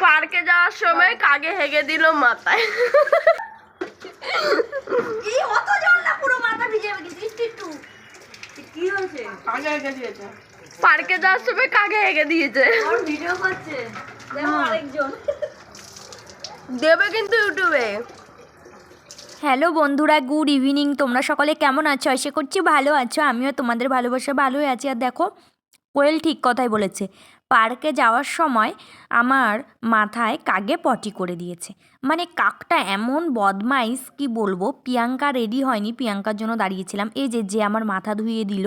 পার্কে যাওয়ার সময় কাগে হেগে দিল মাথায়? এই অত জল না পুরো মাথা ভিজে যাবে কিন্তু একটু একটু? কি হয়েছে? পার্কে যাওয়ার সময় কাগে হেগে দিয়েছে? ভিডিও করছে। দেখো আরেকজন। দেবে কিন্তু ইউটিউবে হ্যালো বন্ধুরা, গুড ইভিনিং। তোমরা সকলে কেমন আছো? আশা করছি ভালো আছো। আমিও তোমাদের ভালোবাসা ভালোই আছি। আর দেখো, কোয়েল ঠিক কথাই বলেছে, পার্কে যাওয়ার সময় আমার মাথায় কাগে পটি করে দিয়েছে। মানে কাকটা এমন বদমাইশ, কি বলব? প্রিয়াঙ্কা রেডি হয়নি, প্রিয়াঙ্কার জন্য দাঁড়িয়েছিলাম। এই যে যে আমার মাথা ধুইয়ে দিল,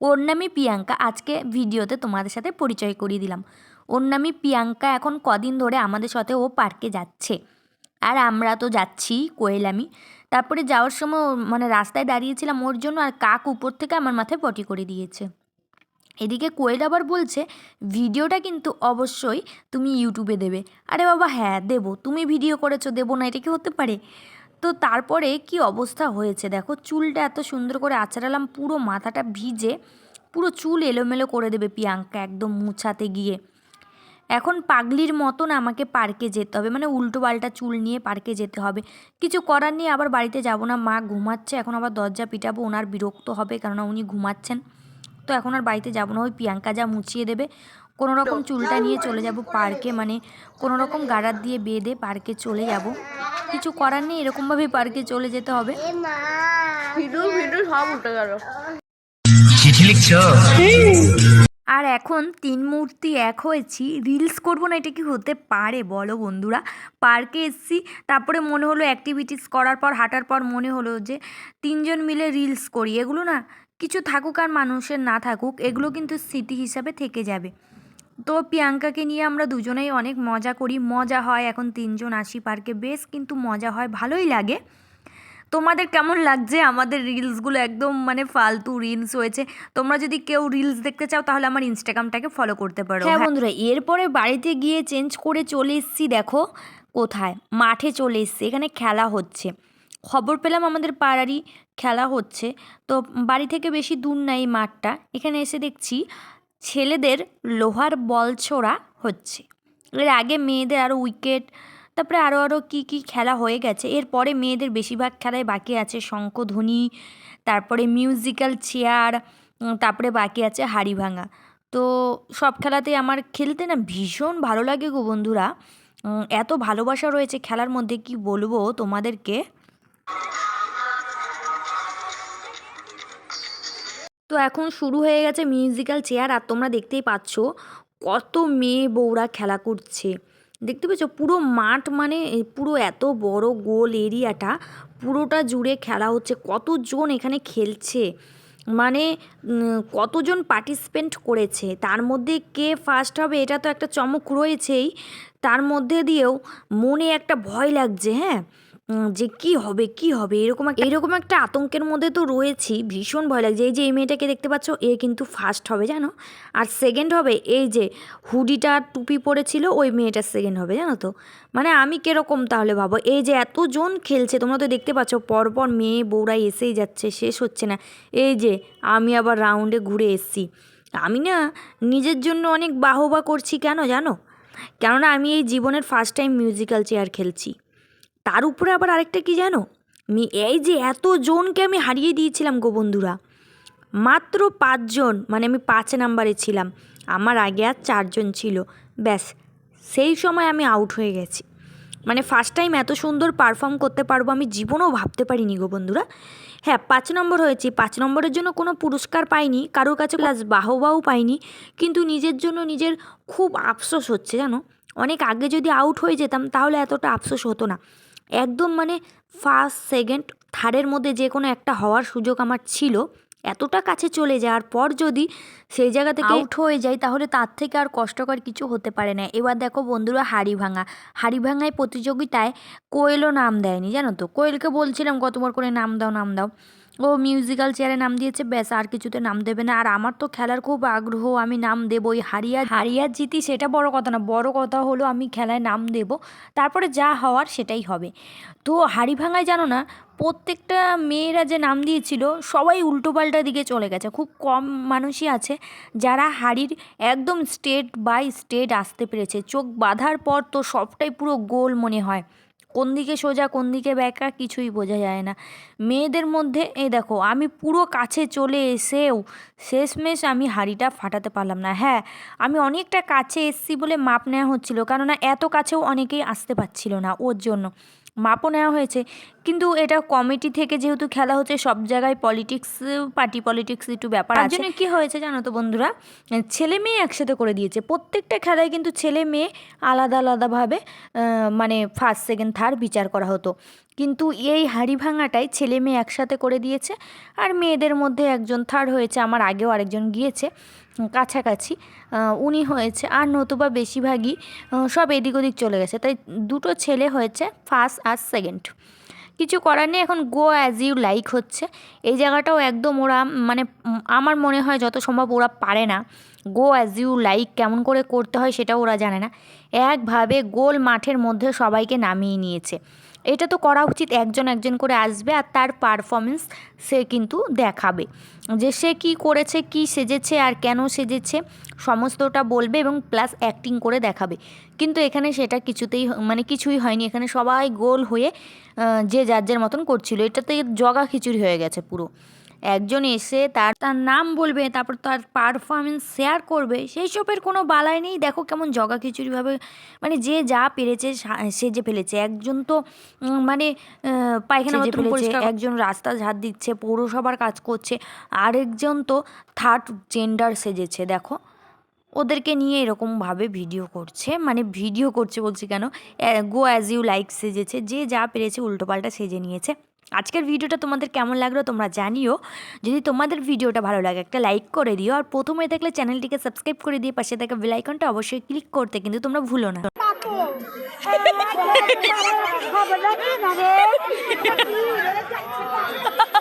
ওর নামই প্রিয়াঙ্কা। আজকে ভিডিওতে তোমাদের সাথে পরিচয় করিয়ে দিলাম। ওর নামই প্রিয়াঙ্কা। এখন কদিন ধরে আমাদের সাথে ও পার্কে যাচ্ছে। আর আমরা তো যাচ্ছি কোয়েল আমি। তারপরে যাওয়ার সময় মানে রাস্তায় দাঁড়িয়েছিলাম ওর জন্য আর কাক উপর থেকে আমার মাথায় পটি করে দিয়েছে। এদিকে কোয়েল আবার বলছে, ভিডিওটা কিন্তু অবশ্যই তুমি ইউটিউবে দেবে। আরে বাবা হ্যাঁ দেবো। তুমি ভিডিও করেছ, দেবো না, এটা কি হতে পারে? তো তারপরে কি অবস্থা হয়েছে দেখো, চুলটা এত সুন্দর করে আছড়ালাম, পুরো মাথাটা ভিজে, পুরো চুল এলোমেলো করে দেবে প্রিয়াঙ্কা একদম মুছাতে গিয়ে। এখন পাগলির মতন আমাকে পার্কে যেতে হবে। মানে উল্টো পাল্টা চুল নিয়ে পার্কে যেতে হবে। কিছু করার নেই আবার বাড়িতে যাব না। মা ঘুমাচ্ছে এখন আবার দরজা পিটাবো ওনার বিরক্ত হবে কেননা উনি ঘুমাচ্ছেন। তো এখন আর বাড়িতে যাব না ওই প্রিয়াঙ্কা যা মুছিয়ে দেবে। কোনো রকম চুলটা নিয়ে চলে যাব পার্কে মানে কোনো রকম গাড়ার দিয়ে বেঁধে পার্কে চলে যাব। কিছু করার নেই এরকমভাবেই পার্কে চলে যেতে হবে। ভিডিও ভিডিও সব উঠে গেল। চিঠি লিখছো? আর এখন তিন মূর্তি এক হয়েছি। রিলস করব না, এটা কি হতে পারে? বলো বন্ধুরা। পার্কে এসছি, তারপরে মনে হলো অ্যাক্টিভিটিস করার পর, হাঁটার পর মনে হলো যে তিনজন মিলে রিলস করি। এগুলো না কিছু থাকুক আর মানুষের না থাকুক, এগুলো কিন্তু স্মৃতি হিসাবে থেকে যাবে। তো প্রিয়াঙ্কাকে নিয়ে আমরা দুজনেই অনেক মজা করি। মজা হয় এখন তিনজন আসি পার্কে। বেশ কিন্তু মজা হয়, ভালোই লাগে। তোমাদের কেমন লাগছে? আমাদের রিলসগুলো একদম মানে ফালতু রিলস হয়েছে। তোমরা যদি কেউ রিলস দেখতে চাও তাহলে আমার ইনস্টাগ্রামটাকে ফলো করতে পারো। হ্যাঁ বন্ধুরা এরপরে বাড়িতে গিয়ে চেঞ্জ করে চলে এসেছি দেখো। কোথায়? মাঠে চলে এসেছি এখানে খেলা হচ্ছে। খবর পেলাম আমাদের পাড়ারই খেলা হচ্ছে। তো বাড়ি থেকে বেশি দূর নাই মাঠটা। এখানে এসে দেখছি ছেলেদের লোহার বল ছোড়া হচ্ছে। এর আগে মেয়েদের আরও উইকেট তারপরে আরও আরও কী কী খেলা হয়ে গেছে। এরপরে মেয়েদের বেশিরভাগ খেলায় বাকি আছে শঙ্খধ্বনি তারপরে মিউজিক্যাল চেয়ার তারপরে বাকি আছে হাড়ি ভাঙা। তো সব খেলাতেই আমার খেলতে না ভীষণ ভালো লাগে গো বন্ধুরা। এত ভালোবাসা রয়েছে খেলার মধ্যে, কি বলব তোমাদেরকে? তো এখন শুরু হয়ে গেছে মিউজিক্যাল চেয়ার আর তোমরা দেখতেই পাচ্ছ কত মেয়ে বউরা খেলা করছে। দেখতে পেয়েছ? পুরো মাঠ মানে পুরো এত বড় গোল এরিয়াটা, পুরোটা জুড়ে খেলা হচ্ছে। কতজন এখানে খেলছে? মানে কতজন পার্টিসিপেন্ট করেছে? তার মধ্যে কে ফার্স্ট হবে এটা তো একটা চমক রয়েছেই। তার মধ্যে দিয়েও মনে একটা ভয় লাগছে হ্যাঁ? যে কি হবে কি হবে, এরকম এরকম একটা আতঙ্কের মধ্যে তো রয়েছি। ভীষণ ভয় লাগছে। এই যে এই মেয়েটাকে দেখতে পাচ্ছ, এ কিন্তু ফার্স্ট হবে, জানো? আর সেকেন্ড হবে, এই যে হুডিটা টুপি পরেছিল, ওই মেয়েটার সেকেন্ড হবে, জানো তো? মানে আমি কীরকম তাহলে ভাবো? এই যে এতজন খেলছে, তোমরা তো দেখতে পাচ্ছ, পরপর মেয়ে বউরা এসেই যাচ্ছে, শেষ হচ্ছে না। এই যে আমি আবার রাউন্ডে ঘুরে এসছি। আমি না নিজের জন্য অনেক বাহবা করছি, কেন জানো? কেননা আমি এই জীবনের ফার্স্ট টাইম মিউজিক্যাল চেয়ার খেলছি। তার উপরে আবার আরেকটা কি জানো? মি, এই যে এত জনকে আমি হারিয়ে দিয়েছিলাম গো বন্ধুরা। মাত্র পাঁচজন মানে আমি পাঁচ নাম্বারে ছিলাম। আমার আগে আর চারজন ছিল। ব্যাস, সেই সময় আমি আউট হয়ে গেছি। মানে ফার্স্ট টাইম এত সুন্দর পারফর্ম করতে পারব আমি জীবনেও ভাবতে পারিনি গো বন্ধুরা। হ্যাঁ পাঁচ নম্বর হয়েছি। পাঁচ নম্বরের জন্য কোনো পুরস্কার পাইনি, কারোর কাছে প্লাস বাহবাও পাইনি। কিন্তু নিজের জন্য নিজের খুব আফসোস হচ্ছে জানো? অনেক আগে যদি আউট হয়ে যেতাম তাহলে এতটা আফসোস হতো না। একদম মানে ফার্স্ট সেকেন্ড থার্ডের মধ্যে যে কোনো একটা হওয়ার সুযোগ আমার ছিল, এতটা কাছে চলে যাওয়ার পর যদি সেই জায়গা থেকে আউট হয়ে যাই, তাহলে তার থেকে আর কষ্টকর কিছু হতে পারে না। এবার দেখো বন্ধুরা হাড়ি ভাঙা হাড়ি ভাঙায় প্রতিযোগিতায় কোয়েলও নাম দেয়নি, জানো তো? কোয়েলকে বলছিলাম, কতবার করে নাম দাও নাম দাও। ও মিউজিক্যাল চেয়ারে নাম দিয়েছে, ব্যাস আর কিছুতে নাম দেবে না। আর আমার তো খেলার খুব আগ্রহ, আমি নাম দেবই। হারিয়া হারিয়ার জিতি সেটা বড় কথা না, বড় কথা হলো আমি খেলায় নাম দেব। তারপরে যা হওয়ার সেটাই হবে। তো হাড়ি ভাঙায় জানো না, প্রত্যেকটা মেয়েরা যে নাম দিয়েছিল, সবাই উল্টোপাল্টা দিকে চলে গেছে। খুব কম মানুষই আছে যারা হাড়ির একদম স্টেট বাই স্টেট আসতে পেরেছে। চোখ বাঁধার পর তো সবটাই পুরো গোল মনে হয়। কোন দিকে সোজা, কোন দিকে ব্যাকা কিছুই বোঝা যায় না। মেয়েদের মধ্যে, এই দেখো, আমি পুরো কাছে চলে এসেও শেষমেশ আমি হাঁড়িটা ফাটাতে পারলাম না। হ্যাঁ আমি অনেকটা কাছে এসছি বলে মাপ নেওয়া হচ্ছিল, কেননা এত কাছেও অনেকেই আসতে পারছিল না ওর জন্য। মাপও নেওয়া হয়েছে। কিন্তু এটা কমিটি থেকে যেহেতু খেলা হচ্ছে সব জায়গায় পলিটিক্স পার্টি পলিটিক্স একটু ব্যাপার আছে। জন্য কী হয়েছে জানো তো বন্ধুরা? ছেলে মেয়ে একসাথে করে দিয়েছে। প্রত্যেকটা খেলায় কিন্তু ছেলে মেয়ে আলাদা আলাদাভাবে মানে ফার্স্ট সেকেন্ড থার্ড বিচার করা হতো। কিন্তু এই হাড়ি ভাঙাটাই ছেলে মেয়ে একসাথে করে দিয়েছে আর মেয়েদের মধ্যে একজন থার্ড হয়েছে, আমার আগেও আরেকজন গিয়েছে কাছাকাছি উনি হয়েছে আর নতুবা বেশিরভাগই সব এদিক ওদিক চলে গেছে। তাই দুটো ছেলে হয়েছে ফার্স্ট আর সেকেন্ড কিছু করার নেই, এখন গো অ্যাজ ইউ লাইক হচ্ছে। এই জায়গাটাও একদম ওরা মানে আমার মনে হয় যত সম্ভব ওরা পারে না। গো অ্যাজ ইউ লাইক কেমন করে করতে হয় সেটাও ওরা জানে না। একভাবে গোল মাঠের মধ্যে সবাইকে নামিয়ে নিয়েছে। এটা তো করা উচিত, একজন একজন করে আসবে আর তার পারফরমেন্স সে কিন্তু দেখাবে। যে সে কী করেছে, কি সেজেছে আর কেন সেজেছে, সমস্তটা বলবে এবং প্লাস অ্যাক্টিং করে দেখাবে। কিন্তু এখানে সেটা কিছুতেই মানে কিছুই হয়নি। এখানে সবাই গোল হয়ে যে যার যার মতন করছিল। এটাতে জগা খিচুড়ি হয়ে গেছে পুরো। একজন এসে তার তার নাম বলবে তারপর তার পারফরমেন্স শেয়ার করবে সেই সবের কোনো বালাই নেই। দেখো কেমন জগা খিচুড়িভাবে মানে যে যা পেরেছে সা- সেজে ফেলেছে। একজন তো মানে পায়খানা ফেলেছে, একজন রাস্তা ঝাড় দিচ্ছে পৌরসভার কাজ করছে আরেকজন তো থার্ড জেন্ডার সেজেছে দেখো। ওদেরকে নিয়ে এরকমভাবে ভিডিও করছে মানে ভিডিও করছে বলছি কেন? গো অ্যাজ ইউ লাইক সেজেছে যে যা পেরেছে উল্টোপাল্টা সেজে নিয়েছে। আজকের ভিডিওটা তোমাদের কেমন লাগল তোমরা জানিও। যদি তোমাদের ভিডিওটা ভালো লাগে একটা লাইক করে দিও। আর প্রথমে থাকলে চ্যানেলটিকে সাবস্ক্রাইব করে দিয়ে পাশে থাকা বেলাইকনটা অবশ্যই ক্লিক করতে কিন্তু তোমরা ভুলো না।